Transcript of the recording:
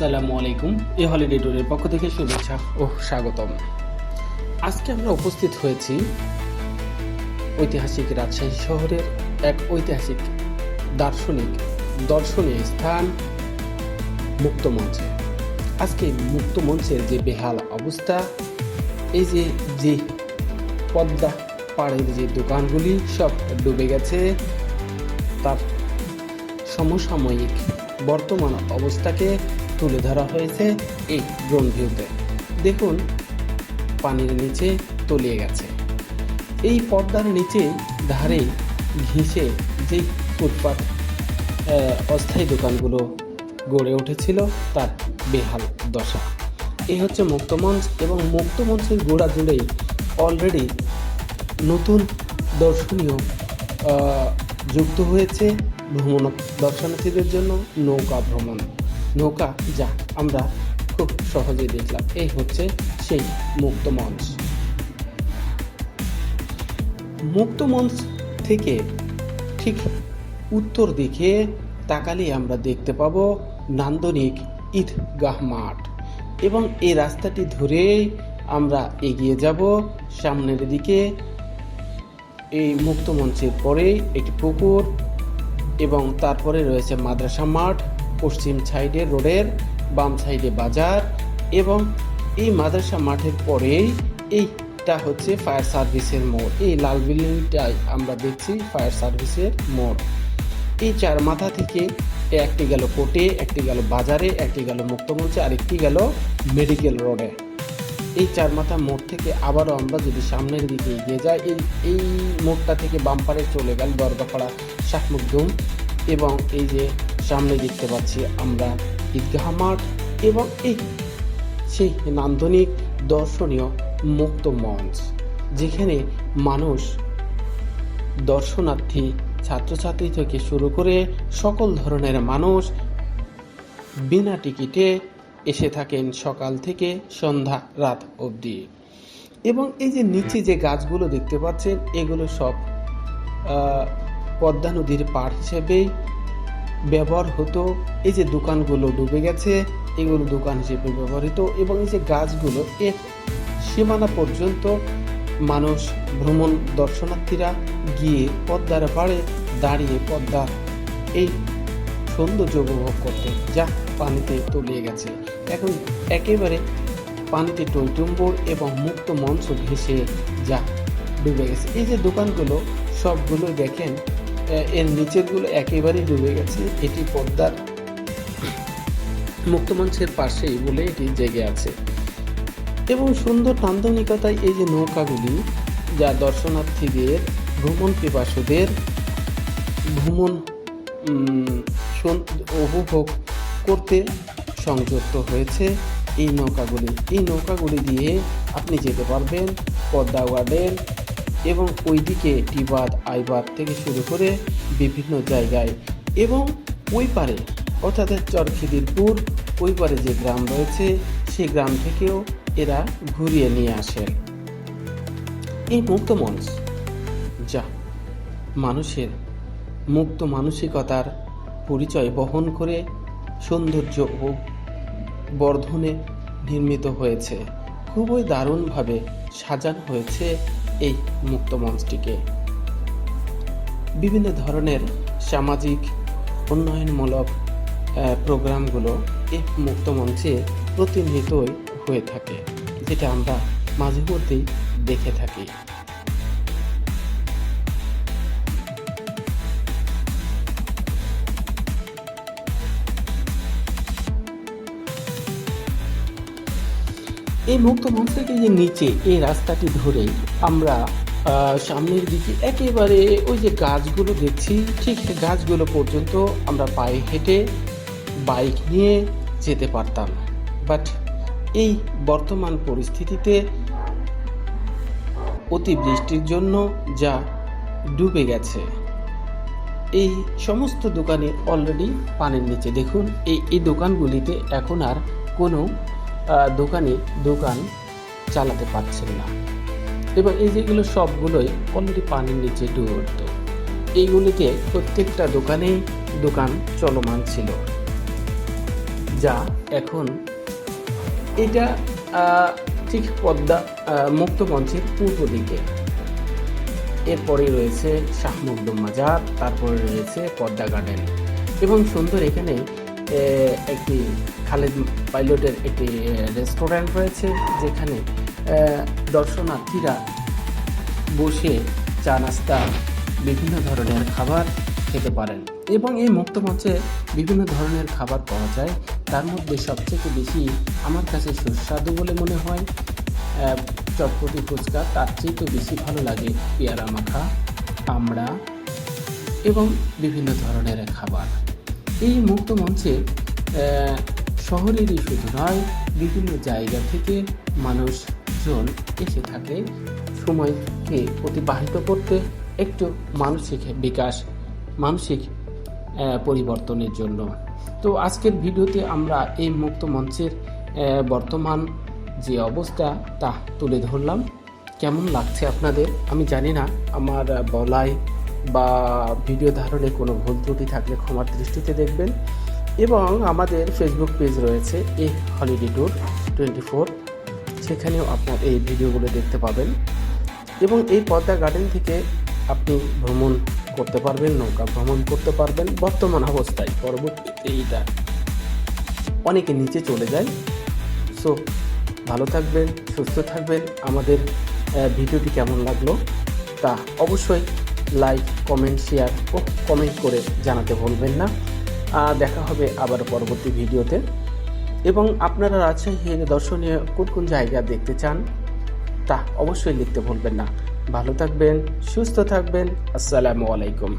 আসসালামু আলাইকুম, a holiday ট্যুরের পক্ষ থেকে শুভেচ্ছা। ও স্বাগতম। আজকে আমরা উপস্থিত হয়েছি ঐতিহাসিক রাজশাহী শহরের এক ঐতিহাসিক দার্শনিক, দর্শনীয় স্থান মুক্তমঞ্চে আজকে মুক্তমঞ্চের যে বেহাল অবস্থা, এই যে যে পদ্মা পাড়ের যে দোকানগুলি সব ডুবে গেছে, তার সমসাময়িক বর্তমান অবস্থাকে তুলে ধরা হয়েছে এই ড্রোন ভিউতে দেখুন, পানির নিচে তলিয়ে গেছে। এই পর্দার নিচে ধারে ঘেঁষে যেই ফুটপাত অস্থায়ী দোকানগুলো গড়ে উঠেছিল, তার বেহাল দশা। এই হচ্ছে মুক্তমঞ্চ এবং মুক্তমঞ্চের গোড়া জুড়েই অলরেডি নতুন দর্শনীয় যুক্ত হয়েছে ভ্রমণ দর্শনার্থীদের জন্য নৌকা ভ্রমণ। নৌকা যা আমরা খুব সহজেই দেখলাম। এই হচ্ছে সেই মুক্ত মঞ্চ। মুক্ত মঞ্চ থেকে ঠিক উত্তর দিকে তাকালে আমরা দেখতে পাবো নান্দনিক ঈদগাহ মাঠ এবং এই রাস্তাটি ধরেই আমরা এগিয়ে যাব সামনের দিকে। এই মুক্ত মঞ্চের পরে একটি পুকুর এবং তারপরে রয়েছে মাদ্রাসা মাঠ। পশ্চিম সাইডে রোডের বাম সাইডে বাজার এবং এই মাদ্রাসা মাঠের পরেই এইটা হচ্ছে ফায়ার সার্ভিসের মোড়। এই লাল বিল্ডিংটাই আমরা দেখছি ফায়ার সার্ভিসের মোড়। এই চার মাথা থেকে একটি গেল কোর্টে, একটি গেল বাজারে, একটি গেল মুক্তমঞ্চে আর একটি গেল মেডিকেল রোডে। এই চার মাথা মোড় থেকে আবারও আমরা যদি সামনের দিকে এগিয়ে যাই, এই এই মোড়টা থেকে বাম্পারে চলে গেল দরগাপাড়া শাহমুকদুম এবং এই যে সামনে দেখতে পাচ্ছি আমরা ঈদগাহ মাঠ এবং এই সেই নান্দনিক দর্শনীয় মুক্ত মঞ্চ, যেখানে মানুষ, দর্শনার্থী, ছাত্রছাত্রী থেকে শুরু করে সকল ধরনের মানুষ বিনা টিকিটে এসে থাকেন সকাল থেকে সন্ধ্যা রাত অবধি। এবং এই যে নিচে যে গাছগুলো দেখতে পাচ্ছেন, এগুলো সব পদ্মা নদীর পাড় হিসেবেই ব্যবহার হতো। এই যে দোকানগুলো ডুবে গেছে, এগুলো দোকান হিসেবে ব্যবহৃত এবং এই যে গাছগুলো, এর সীমানা পর্যন্ত মানুষ ভ্রমণ দর্শনার্থীরা গিয়ে পদ্মার পাড়ে দাঁড়িয়ে পদ্মার এই সৌন্দর্য উপভোগ করতে যা পানিতে তলিয়ে গেছে। এখন একেবারে পানিতে টইটুম্বর এবং মুক্ত মঞ্চ ঘেঁষে যা ডুবে গেছে। এই যে দোকানগুলো সবগুলো দেখেন এর নিচেরগুলো একেবারেই ডুবে গেছে। এটি পদ্মার মুক্তমঞ্চের পাশেই বলে এটি জেগে আছে। এবং সুন্দর নান্দনিকতায় এই যে নৌকাগুলি, যা দর্শনার্থীদের ভ্রমণ পিপাসুদের ভ্রমণ উপভোগ করতে সংযুক্ত হয়েছে এই নৌকাগুলি। এই নৌকাগুলি দিয়ে আপনি যেতে পারবেন পদ্মা গার্ডেন এবং ওইদিকে টিবাদ আইবাদ থেকে শুরু করে বিভিন্ন জায়গায় এবং ওই পারে, অর্থাৎ চরখিদিরপুর, ওই পারে যে গ্রাম রয়েছে, সেই গ্রাম থেকেও এরা ঘুরিয়ে নিয়ে আসেন এই মুক্ত মঞ্চ, যা মানুষের মুক্ত মানসিকতার পরিচয় বহন করে সৌন্দর্য ও বর্ধনে নির্মিত হয়েছে। খুবই দারুণভাবে সাজানো হয়েছে এই মুক্ত মঞ্চটিকে। বিভিন্ন ধরনের সামাজিক উন্নয়নমূলক প্রোগ্রামগুলো এই মুক্ত মঞ্চে প্রতিনিয়তই হয়ে থাকে, যেটা আমরা মাঝে মধ্যেই দেখে থাকি। এই মুক্ত মঞ্চ থেকে যে নিচে, এই রাস্তাটি ধরেই আমরা সামনের দিকে একেবারে ওই যে গাছগুলো দেখছি, ঠিক গাছগুলো পর্যন্ত আমরা পায়ে হেঁটে বাইক নিয়ে যেতে পারতাম। বাট এই বর্তমান পরিস্থিতিতে অতিবৃষ্টির জন্য যা ডুবে গেছে, এই সমস্ত দোকানে অলরেডি পানির নিচে। দেখুন, এই এই দোকানগুলিতে এখন আর কোনো দোকানে দোকান চালাতে পারছেন না। এবং এই যেগুলো সবগুলোই অলরেডি পানির নিচে ডুবে উঠত এইগুলিতে প্রত্যেকটা দোকানেই দোকান চলমান ছিল। যা এখন এটা ঠিক পদ্মা মুক্ত মঞ্চের পূর্ব দিকে। এরপরে রয়েছে শাহ মাজার, তারপরে রয়েছে পদ্মা গার্ডেন এবং সুন্দর এখানে একটি খালেদ পাইলটের একটি রেস্টুরেন্ট রয়েছে, যেখানে দর্শনার্থীরা বসে চা নাস্তা, বিভিন্ন ধরনের খাবার খেতে পারেন। এবং এই মুক্ত মঞ্চে বিভিন্ন ধরনের খাবার পাওয়া যায়। তার মধ্যে সবথেকে বেশি আমার কাছে সুস্বাদু বলে মনে হয় চটপটি ফুচকা। তার চেয়ে তো বেশি ভালো লাগে পেয়ারা মাখা আমড়া এবং বিভিন্ন ধরনের খাবার। এই মুক্ত মঞ্চে শহরেরই শুধু নয়, বিভিন্ন জায়গা থেকে মানুষজন এসে থাকে। সময়কে অতিবাহিত করতে একটু মানসিক বিকাশ, মানসিক পরিবর্তনের জন্য। তো আজকের ভিডিওতে আমরা এই মুক্ত মঞ্চের বর্তমান যে অবস্থা তা তুলে ধরলাম। কেমন লাগছে আপনাদের? আমি জানি না, আমার বলায় বা ভিডিও ধারণে কোনো ভুল ত্রুটি থাকলে ক্ষমার দৃষ্টিতে দেখবেন। এবং আমাদের ফেসবুক পেজ রয়েছে A holiday tour twenty four সেখানেও আপনার এই ভিডিওগুলো দেখতে পাবেন। এবং এই পদ্মা গার্ডেন থেকে আপনি ভ্রমণ করতে পারবেন, নৌকা ভ্রমণ করতে পারবেন। বর্তমান অবস্থায় পরবর্তীতে এইটা অনেকে নিচে চলে যায়। সো ভালো থাকবেন, সুস্থ থাকবেন। আমাদের ভিডিওটি কেমন লাগল তা অবশ্যই লাইক কমেন্ট শেয়ার ও কমেন্ট করে জানাতে ভুলবেন না। দেখা হবে আবার পরবর্তী ভিডিওতে। এবং আপনারা রাজশাহীর দর্শনীয় কোন কোন জায়গা দেখতে চান, তা অবশ্যই লিখতে ভুলবেন না। ভালো থাকবেন, সুস্থ থাকবেন। আসসালামু আলাইকুম।